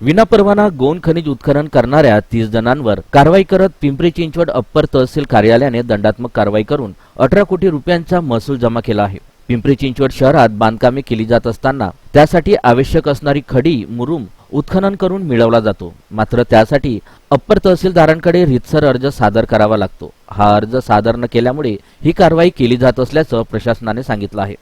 विनापरवाना गोंड खनिज उत्खनन करणाऱ्या तीस जणांवर कारवाई करत पिंपरी चिंचवड अप्पर तहसील कार्यालयाने दंडात्मक कारवाई करून अठरा कोटी रुपयांचा महसूल जमा केला आहे. पिंपरी चिंचवड शहरात बांधकामे केली जात असताना त्यासाठी आवश्यक असणारी खडी मुरुम उत्खनन करून मिळवला जातो. मात्र त्यासाठी अप्पर तहसीलदारांकडे रितसर अर्ज सादर करावा लागतो. हा अर्ज सादर न केल्यामुळे ही कारवाई केली जात असल्याचं प्रशासनाने सांगितलं आहे.